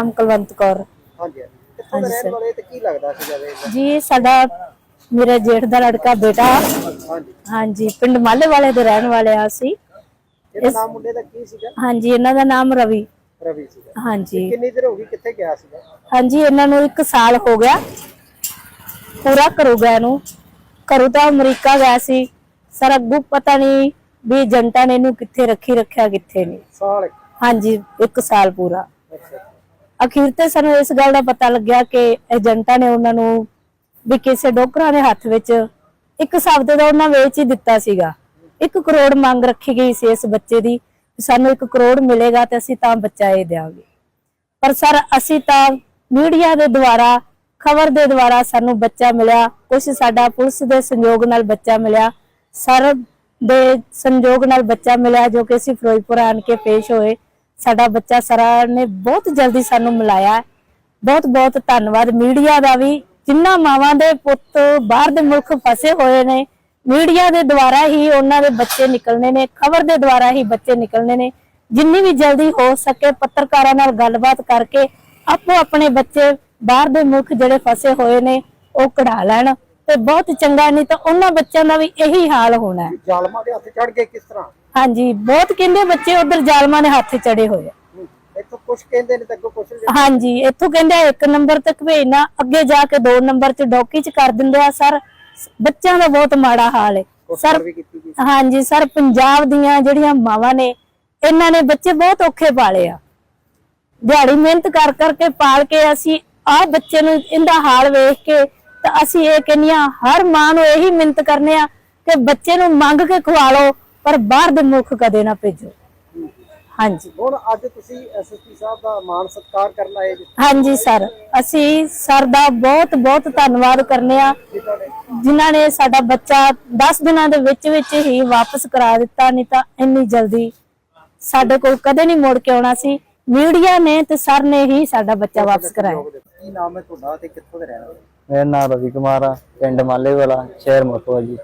ਨਾਮ ਕੁਲਵੰਤ ਕੌਰ। ਹਾਂਜੀ ਕਿੱਥੋਂ ਦੇ ਹਾਂਜੀ ਰਹਿਣ ਸਰ। ਵਾਲੇ ਤੇ ਕੀ ਲੱਗਦਾ ਸੀ ਜਦ ਜੀ ਸਾਡਾ ਮੇਰੇ ਜੇਠ ਦਾ ਲੜਕਾ ਬੇਟਾ। ਹਾਂਜੀ। ਹਾਂਜੀ ਪਿੰਡ ਮਾਲੇ ਵਾਲੇ ਦੇ ਰਹਿਣ ਵਾਲੇ ਆ ਅਸੀਂ। ਇਹਦਾ ਨਾਮ ਮੁੰਡੇ ਦਾ ਕੀ ਸੀਗਾ? ਹਾਂਜੀ ਇਹਨਾਂ ਦਾ ਨਾਮ ਰਵੀ। ਰਵੀ ਸੀਗਾ। ਹਾਂਜੀ। ਕਿੰਨੀ ਦੇਰ ਹੋ ਗਈ ਕਿੱਥੇ ਗਿਆ ਸੀਗਾ? ਹਾਂਜੀ ਇਹਨਾਂ ਨੂੰ 1 ਸਾਲ ਹੋ ਗਿਆ। ਪੂਰਾ ਕਰੂਗਾ ਇਹਨੂੰ। ਕਰੂ ਤਾਂ ਅਮਰੀਕਾ ਗਿਆ ਸੀ। ਸਰ ਅੱਗੂ ਪਤਾ ਨਹੀਂ ਵੀ ਏਜੰਟਾਂ ਨੇ ਇਹਨੂੰ ਕਿੱਥੇ ਰੱਖੀ ਰੱਖਿਆ ਕਿੱਥੇ ਨਹੀਂ ਸਾਲ ਇੱਕ। ਹਾਂਜੀ 1 ਸਾਲ ਪੂਰਾ। ਅੱਛਾ। ਅਖੀਰ ਤੇ ਸਾਨੂੰ ਇਸ ਗੱਲ ਦਾ ਪਤਾ ਲੱਗਿਆ ਕਿ ਏਜੰਟਾਂ ਨੇ ਉਹਨਾਂ ਨੂੰ ਵੀ ਕਿਸੇ ਡੋਕਰਾਂ ਦੇ ਹੱਥ ਵਿੱਚ ਇੱਕ ਸ਼ਬਦ ਦਾ ਉਹਨਾਂ ਵੇਚ ਹੀ ਦਿੱਤਾ ਸੀਗਾ। 1 ਕਰੋੜ ਮੰਗ ਰੱਖੀ ਗਈ ਸੀ ਇਸ ਬੱਚੇ ਦੀ ਸਾਨੂੰ 1 ਕਰੋੜ ਮਿਲੇਗਾ ਤੇ ਅਸੀਂ ਤਾਂ ਬੱਚਾ ਇਹ ਦੇਵਾਂਗੇ ਪਰ ਸਰ, ਅਸੀਂ ਤਾਂ ਮੀਡੀਆ ਦੇ ਦੁਆਰਾ, ਖਬਰ ਦੇ ਦੁਆਰਾ ਸਾਨੂੰ ਬੱਚਾ ਮਿਲਿਆ ਕੁਝ ਸਾਡਾ ਪੁਲਿਸ ਦੇ ਸੰਯੋਗ ਨਾਲ ਬੱਚਾ ਮਿਲਿਆ, ਸਰ ਦੇ ਸੰਯੋਗ ਨਾਲ ਬੱਚਾ ਮਿਲਿਆ ਜੋ ਕਿ ਅਸੀਂ ਫਿਰੋਜ਼ਪੁਰ ਆਣ ਕੇ ਪੇਸ਼ ਹੋਏ। ਸਾਡਾ ਬੱਚਾ ਸਰਾਂ ਨੇ ਬਹੁਤ ਜਲਦੀ ਸਾਨੂੰ ਮਿਲਾਇਆ ਬਹੁਤ ਬਹੁਤ ਧੰਨਵਾਦ ਮੀਡੀਆ ਦਾ ਵੀ, ਜਿੰਨਾ ਮਾਵਾਂ ਦੇ ਪੁੱਤ ਬਾਹਰ ਦੇ ਮੁਲਕ ਫਸੇ ਹੋਏ ਨੇ, ਮੀਡੀਆ ਦੇ ਦੁਆਰਾ ਹੀ ਉਹਨਾਂ ਦੇ ਬੱਚੇ ਨਿਕਲਣੇ ਨੇ, ਖਬਰ ਦੇ ਦੁਆਰਾ ਹੀ ਬੱਚੇ ਨਿਕਲਣੇ ਨੇ। ਜਿੰਨੀ ਵੀ ਜਲਦੀ ਹੋ ਸਕੇ ਪੱਤਰਕਾਰਾਂ ਨਾਲ ਗੱਲਬਾਤ ਕਰਕੇ ਆਪੋ ਆਪਣੇ ਬੱਚੇ ਬਾਹਰ ਦੇ ਮੁਲਕ ਜਿਹੜੇ ਫਸੇ ਹੋਏ ਨੇ, ਉਹ ਕਢਾ ਲੈਣ। ਤੇ ਬਹੁਤ ਚੰਗਾ, ਨਹੀਂ ਤਾਂ ਉਹਨਾਂ ਬੱਚਿਆਂ ਦਾ ਵੀ ਇਹੀ ਹਾਲ ਹੋਣਾ ਹੈ। ਜ਼ਾਲਮਾਂ ਦੇ ਹੱਥ ਚੜ ਗਏ ਕਿਸ ਤਰ੍ਹਾਂ? ਹਾਂਜੀ ਬਹੁਤ ਕਹਿੰਦੇ ਬੱਚੇ ਉਧਰ ਜ਼ਾਲਮਾਂ ਦੇ ਹੱਥ ਚੜੇ ਹੋਏ ਆ। ਇੱਥੋਂ ਕੁਝ ਕਹਿੰਦੇ ਨੇ ਤੇ ਅੱਗੋਂ ਕੁਝ ਹਾਂਜੀ ਇੱਥੋਂ ਕਹਿੰਦੇ ਆ ਇੱਕ ਨੰਬਰ ਤੱਕ ਭੇਜਣਾ ਅੱਗੇ ਜਾ ਕੇ ਦੋ ਨੰਬਰ 'ਚ ਡੌਕੀ 'ਚ ਕਰ ਦਿੰਦੇ ਆ ਸਰ ਬੱਚਿਆਂ ਦਾ ਬਹੁਤ ਮਾੜਾ ਹਾਲ ਹੈ ਸਰ ਵੀ ਕੀਤੀ ਗਈ ਹਾਂਜੀ ਸਰ ਪੰਜਾਬ ਦੀਆਂ ਜਿਹੜੀਆਂ ਮਾਵਾਂ ਨੇ ਇਹਨਾਂ ਨੇ ਬੱਚੇ ਬਹੁਤ ਔਖੇ ਪਾਲੇ ਆ। ਦਿਹਾੜੀ ਮਿਹਨਤ ਕਰ ਕਰਕੇ ਪਾਲ ਕੇ ਅਸੀਂ ਆਹ ਬੱਚੇ ਨੂੰ ਇਹਦਾ ਹਾਲ ਵੇਖ ਕੇ ਤਾਂ ਅਸੀਂ ਇਹ ਕਹਿੰਦੀਆਂ ਹਰ ਮਾਂ ਨੂੰ ਇਹੀ ਮਿਹਨਤ ਕਰਨੇ ਆ ਕਿ ਬੱਚੇ ਨੂੰ ਮੰਗ ਕੇ ਖਵਾ ਲਓ ਪਰ ਬਾਹਰ ਦੇ ਮੁਲਕ ਕਦੇ ਨਾ ਭੇਜੋ। ਹਾਂਜੀ। ਹੁਣ ਅੱਜ ਤੁਸੀਂ ਐਸਐਸਪੀ ਸਾਹਿਬ ਦਾ ਮਾਣ ਸਤਿਕਾਰ ਕਰਨ ਆਏ ਜੀ। ਹਾਂਜੀ ਸਰ ਅਸੀਂ ਸਰ ਦਾ ਬਹੁਤ ਬਹੁਤ ਧੰਨਵਾਦ ਕਰਨੇ ਆ। ਜਿਨ੍ਹਾਂ ਨੇ ਸਾਡਾ ਬੱਚਾ 10 ਦਿਨਾਂ ਦੇ ਵਿੱਚ ਵਿੱਚ ਹੀ ਵਾਪਸ ਕਰਾ ਦਿੱਤਾ ਨਹੀਂ ਤਾਂ ਇੰਨੀ ਜਲਦੀ ਸਾਡੇ ਕੋਲ ਕਦੇ ਨਹੀਂ ਮੁੜ ਕੇ ਆਉਣਾ ਸੀ। ਮੀਡੀਆ ਨੇ ਤੇ ਸਰ ਨੇ ਹੀ ਸਾਡਾ ਬੱਚਾ ਵਾਪਸ ਕਰਾਇਆ। ਕੀ ਨਾਮ ਹੈ ਤੁਹਾਡਾ ਤੇ ਕਿੱਥੋਂ ਦੇ ਰਹਿਣ ਵਾਲੇ? ਮੇਰਾ ਨਾਮ ਰਵੀ ਕੁਮਾਰ ਆ ਪਿੰਡ ਮਾਲੇ ਵਾਲਾ ਸ਼ਹਿਰ ਮੋਟੋ ਜੀ।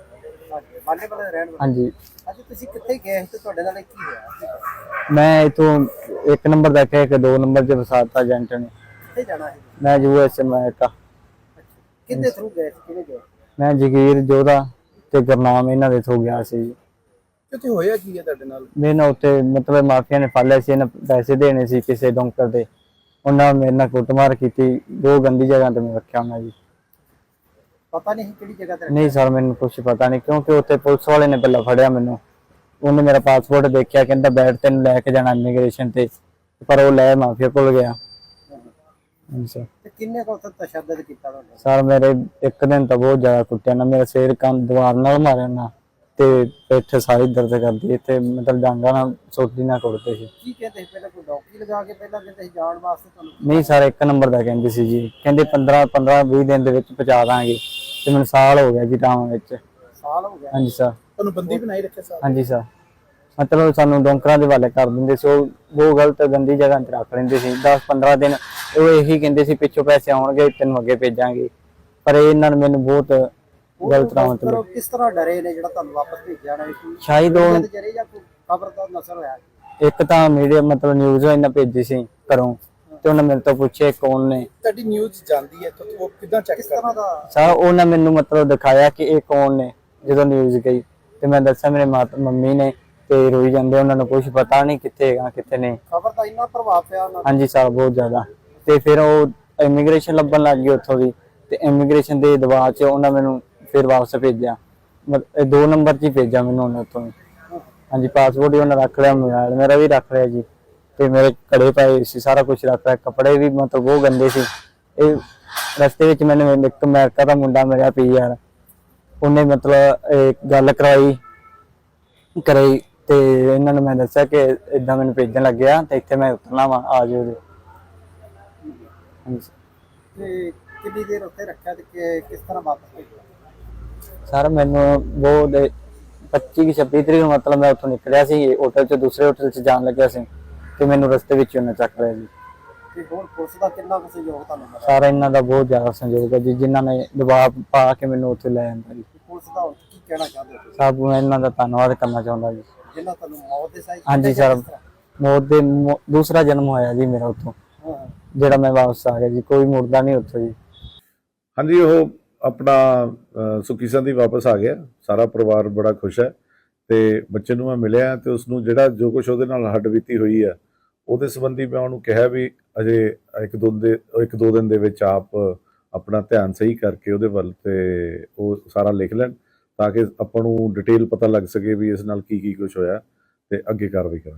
ਮਾਲੇ ਵਾਲੇ ਦੇ ਰਹਿਣ ਵਾਲੇ? ਹਾਂਜੀ। ਅੱਜ ਤੁਸੀਂ ਕਿੱਥੇ ਗਏ ਸੀ ਤੇ ਤੁਹਾਡੇ ਨਾਲ ਕੀ ਹੋਇਆ? ਮੈਂ ਇਥੋਂ ਇੱਕ ਨੰਬਰ ਦਾ ਕਹਿ ਕੇ ਦੋ ਨੰਬਰ 'ਚ ਵਸਾਤਾ ਏਜੰਟ ਨੇ। ਕਿੱਥੇ ਜਾਣਾ ਸੀ? ਮੈਂ ਯੂਐਸ ਅਮਰੀਕਾ ਕਿੰਨੇ ਥਰੂ ਗਏ ਸੀ? ਕਿਹਨੇ ਗਏ? ਮੈਂ ਜਗੀਰ ਜੋਧਾ ਤੇ ਗੁਰਨਾਮ ਇਹਨਾਂ ਦੇ ਥਰੂ ਗਿਆ ਸੀ। ਕਿਤੇ ਹੋਇਆ ਕੀ ਹੈ ਤੁਹਾਡੇ ਨਾਲ? ਮੇਰੇ ਨਾਲ ਉੱਤੇ ਮਤਲਬ ਮਾਫੀਆ ਨੇ ਫੜ ਲਿਆ ਸੀ ਇਹਨਾਂ ਪੈਸੇ ਦੇਣੇ ਸੀ ਕਿਸੇ ਡੌਂਕਰ ਦੇ। ਉਹਨਾਂ ਮੇਰੇ ਨਾਲ ਕੁੱਟਮਾਰ ਕੀਤੀ ਦੋ ਗੰਦੀ ਜਗ੍ਹਾ ਤੇ ਮੈਂ ਰੱਖਿਆ ਉਹਨਾਂ ਜੀ ਪਤਾ ਨਹੀਂ ਕਿਹੜੀ ਜਗ੍ਹਾ ਤੇ ਨਹੀਂ ਸਰ ਮੈਨੂੰ ਕੁਝ ਪਤਾ ਨਹੀਂ ਕਿਉਂਕਿ ਉੱਥੇ ਪੁਲਿਸ ਵਾਲੇ ਨੇ ਪਹਿਲਾਂ ਫੜਿਆ ਮੈਨੂੰ। ਉਹਨੇ ਮੇਰਾ ਪਾਸਪੋਰਟ ਦੇਖਿਆ ਕਹਿੰਦਾ ਬੈਠ ਤੈਨੂੰ ਲੈ ਕੇ ਜਾਣਾ ਇਮੀਗ੍ਰੇਸ਼ਨ ਤੇ ਪਰ ਉਹ ਲੈ ਮਾਫੀਆ ਕੋਲ ਗਿਆ। ਸਰ। ਤੇ ਕਿੰਨੇ ਕੋਲ ਤਸ਼ੱਦਦ ਕੀਤਾ ਤੁਹਾਨੂੰ ਸਰ ਮੇਰੇ ਇੱਕ ਦਿਨ ਤਾਂ ਬਹੁਤ ਜ਼ਿਆਦਾ ਕੁੱਟਿਆ ਨਾ ਮੇਰਾ ਸਿਰ ਕੰਨ ਦੀਵਾਰ ਨਾਲ ਮਾਰਿਆ ਨਾ। ਤੇ ਪਿੱਠ ਸਾਰੀ ਦਰਦ ਕਰਦੀ ਹੈ ਤੇ ਮਤਲਬ ਡਾਂਗਾ ਨਾਲ ਸੋਟੀ ਨਾਲ ਕੁੱਟਦੇ ਸੀ। ਕੀ ਕਹਿੰਦੇ ਸੀ? ਪਹਿਲਾਂ ਕੋਈ ਡੌਕੀ ਲਗਾ ਕੇ ਪਹਿਲਾਂ ਕਹਿੰਦੇ ਸੀ ਜਾਣ ਵਾਸਤੇ ਤੁਹਾਨੂੰ ਨਹੀਂ ਸਰ ਇੱਕ ਨੰਬਰ ਦਾ ਕਹਿੰਦੇ ਸੀ ਜੀ। ਕਹਿੰਦੇ 15 15 20 ਦਿਨ ਦੇ ਵਿੱਚ ਪਹੁੰਚਾ ਦਾਂਗੇ। ਤੇ ਮੈਨੂੰ ਸਾਲ ਹੋ ਗਿਆ ਜੀ ਟਾਵਾਂ ਵਿੱਚ। ਸਾਲ ਹੋ ਗਿਆ? ਹਾਂਜੀ ਸਰ। ਤੁਹਾਨੂੰ ਬੰਦੀ ਬਣਾਈ ਰੱਖਿਆ ਸਾਲ? ਹਾਂਜੀ ਸਰ। ਮਤਲਬ ਸਾਨੂੰ ਡੋਂਕਰਾਂ ਦੇ ਵਾਲੇ ਕਰ ਦਿੰਦੇ ਸੀ। ਉਹ ਉਹ ਗਲਤ ਗੰਦੀ ਜਗ੍ਹਾ ਤੇ ਰੱਖ ਲੈਂਦੇ ਸੀ। 10 15 ਦਿਨ ਉਹ ਇਹੀ ਕਹਿੰਦੇ ਸੀ ਪਿੱਛੋਂ ਪੈਸੇ ਆਉਣਗੇ ਤੈਨੂੰ ਅੱਗੇ ਭੇਜਾਂਗੇ। ਪਰ ਇਹ ਇਹਨਾਂ ਨੇ ਮੈਨੂੰ ਬਹੁਤ ਗਲਤ ਉਹ ਮਤਲਬ ਕਿਸ ਤਰ੍ਹਾਂ ਡਰੇ ਨੇ ਜਿਹੜਾ ਤੁਹਾਨੂੰ ਵਾਪਸ ਭੇਜਿਆ ਨਾ ਕੋਈ ਸ਼ਾਇਦ ਉਹ ਤੇ ਜਰੇ ਜਾਂ ਕੋਈ ਖਬਰ ਦਾ ਨਸਰ ਹੋਇਆ? ਇੱਕ ਤਾਂ ਮੀਡੀਆ ਮਤਲਬ ਨਿਊਜ਼ ਇਹਨਾਂ ਭੇਜੀ ਸੀ ਘਰੋਂ ਤੇ ਉਹਨਾਂ ਮੇਰੇ ਤੋਂ ਪੁੱਛੇ ਕੌਣ ਨੇ। ਤੁਹਾਡੀ ਨਿਊਜ਼ ਜਾਂਦੀ ਹੈ ਤਾਂ ਉਹ ਕਿਦਾਂ ਚੈੱਕ ਕਿਸ ਤਰ੍ਹਾਂ ਦਾ? ਸਰ ਉਹਨਾਂ ਮੈਨੂੰ ਮਤਲਬ ਦਿਖਾਇਆ ਕਿ ਇਹ ਕੌਣ ਨੇ ਜਦੋਂ ਨਿਊਜ਼ ਗਈ। ਤੇ ਮੈਂ ਦੱਸਿਆ ਮੇਰੇ ਮਾਤਾ ਮੰਮੀ ਨੇ ਤੇ ਰੋਈ ਜਾਂਦੇ ਉਹਨਾਂ ਨੂੰ ਕੁਝ ਪਤਾ ਨਹੀਂ ਕਿੱਥੇ ਹੈਗਾ ਕਿੱਥੇ ਨਹੀਂ। ਖਬਰ ਦਾ ਇੰਨਾ ਪ੍ਰਭਾਵ ਪਿਆ ਉਹਨਾਂ ਤੇ। ਹਾਂਜੀ ਸਰ ਬਹੁਤ ਜ਼ਿਆਦਾ। ਤੇ ਫਿਰ ਉਹ ਇਮੀਗ੍ਰੇਸ਼ਨ ਲੱਭਣ ਲੱਗ ਗਈ ਉੱਥੋਂ ਦੀ। ਤੇ ਇਮੀਗ੍ਰੇਸ਼ਨ ਦੇ ਦਬਾਅ 'ਚ ਉਹਨਾਂ ਮੈਨੂੰ ਫਿਰ ਵਾਪਸ ਭੇਜਿਆ। ਮਤ- ਇਹ ਦੋ ਨੰਬਰ 'ਚ ਹੀ ਭੇਜਿਆ ਮੈਨੂੰ ਉਹਨੇ ਉੱਥੋਂ ਦੀ। ਹਾਂਜੀ ਪਾਸਪੋਰਟ ਵੀ ਉਹਨਾਂ ਰੱਖ ਲਿਆ ਮੋਬਾਈਲ ਮੇਰਾ ਵੀ ਰੱਖ ਲਿਆ ਜੀ। ਤੇ ਮੇਰੇ ਕੜੇ ਪਏ ਸੀ, ਸਾਰਾ ਕੁਝ ਰੱਖ ਲਿਆ। ਕੱਪੜੇ ਵੀ ਮਤਲਬ ਬਹੁਤ ਗੰਦੇ ਸੀ। ਇਹ ਰਸਤੇ ਵਿੱਚ ਮੈਨੂੰ ਇੱਕ ਅਮਰੀਕਾ ਦਾ ਮੁੰਡਾ ਮਿਲਿਆ ਪੀਆਰ ਉਹਨੇ ਮਤਲਬ ਇਹ ਗੱਲ ਕਰਾਈ ਕਰਾਈ ਤੇ ਇਹਨਾਂ ਨੂੰ ਮੈਂ ਦੱਸਿਆ ਕਿ ਇਦਾਂ ਮੈਨੂੰ ਭੇਜਣ ਲੱਗਿਆ ਤੇ ਇੱਥੇ ਮੈਂ ਉਤਰਨਾ ਵਾ, ਆ ਜਾਓ ਜੀ। ਹਾਂਜੀ। ਤੇ ਕਿੰਨੀ ਦੇਰ ਉੱਥੇ ਰੱਖਿਆ ਤੇ ਕਿ- ਕਿਸ ਤਰ੍ਹਾਂ ਵਾਪਸ ਭੇਜਿਆ? ਸਰ ਮੈਨੂੰ ਬਹੁਤ 25 ਕਿ 26 ਤਰੀਕ ਨੂੰ ਮਤਲਬ ਮੈਂ ਉੱਥੋਂ ਨਿਕਲਿਆ ਸੀ ਹੋਟਲ ਚ ਦੂਸਰੇ ਹੋਟਲ ਚ ਜਾਣ ਲੱਗਿਆ ਸੀ ਤੇ ਮੈਨੂੰ ਰਸਤੇ ਵਿੱਚ ਉਹਨੇ ਚੱਕ ਲਿਆ ਜੀ। ਤੇ ਹੋਰ ਪੁਲਿਸ ਦਾ ਕਿੰਨਾ ਕੁ ਸਹਿਯੋਗ ਤੁਹਾਨੂੰ ਮਿਲਿਆ? ਸਾਰਾ ਇਹਨਾਂ ਦਾ ਬਹੁਤ ਜ਼ਿਆਦਾ ਸੰਯੋਗ ਹੈ ਜੀ ਜਿਨ੍ਹਾਂ ਨੇ ਦਬਾਅ ਪਾ ਕੇ ਮੈਨੂੰ ਉੱਥੇ ਲੈ ਆਂਦਾ ਜੀ। ਪੁਲਿਸ ਦਾ ਹੁਣ ਕੀ ਕਹਿਣਾ ਚਾਹੁੰਦੇ ਹੋ ਤੁਸੀਂ? ਸਭ ਨੂੰ ਇਹਨਾਂ ਦਾ ਧੰਨਵਾਦ ਕਰਨਾ ਚਾਹੁੰਦਾ ਜੀ। ਜਿਨ੍ਹਾਂ ਤੁਹਾਨੂੰ ਮੌਤ ਦੇ ਸਾਈਡ ਹਾਂਜੀ ਸਰ ਮੌਤ ਦੇ ਮੌ- ਦੂਸਰਾ ਜਨਮ ਹੋਇਆ ਜੀ ਮੇਰਾ ਉੱਥੋਂ ਜਿਹੜਾ ਮੈਂ ਵਾਪਸ ਆ ਗਿਆ ਜੀ ਕੋਈ ਮੁੜਦਾ ਨਹੀਂ ਉੱਥੋਂ ਜੀ। ਹਾਂਜੀ ਉਹ ਆਪਣਾ ਸੁਖੀ ਸੰਧੀ ਵਾਪਸ ਆ ਗਿਆ। ਸਾਰਾ ਪਰਿਵਾਰ ਬੜਾ ਖੁਸ਼ ਹੈ ਤੇ ਬੱਚੇ ਨੂੰ ਮੈਂ ਮਿਲਿਆ ਤੇ ਉਸ ਨੂੰ ਜਿਹੜਾ ਜੋ ਕੁਝ ਉਹਦੇ ਨਾਲ ਹੱਡਬੀਤੀ ਹੋਈ ਹੈ, ਉਹਦੇ ਸੰਬੰਧੀ ਮੈਂ ਉਹਨੂੰ ਕਿਹਾ ਵੀ ਅਜੇ ਇੱਕ ਦੋ ਦੇ, ਇੱਕ ਦੋ ਦਿਨ ਦੇ ਵਿੱਚ ਆਪ ਆਪਣਾ ਧਿਆਨ ਸਹੀ ਕਰਕੇ ਉਹਦੇ ਵੱਲ ਤੇ ਉਹ ਸਾਰਾ ਲਿਖ ਲੈਣ ਤਾਂ ਕਿ ਆਪਾਂ ਨੂੰ ਡਿਟੇਲ ਪਤਾ ਲੱਗ ਸਕੇ ਵੀ ਇਸ ਨਾਲ ਕੀ ਕੀ ਕੁਝ ਹੋਇਆ ਤੇ ਅੱਗੇ ਕਾਰਵਾਈ ਕਰਾਂਗੇ।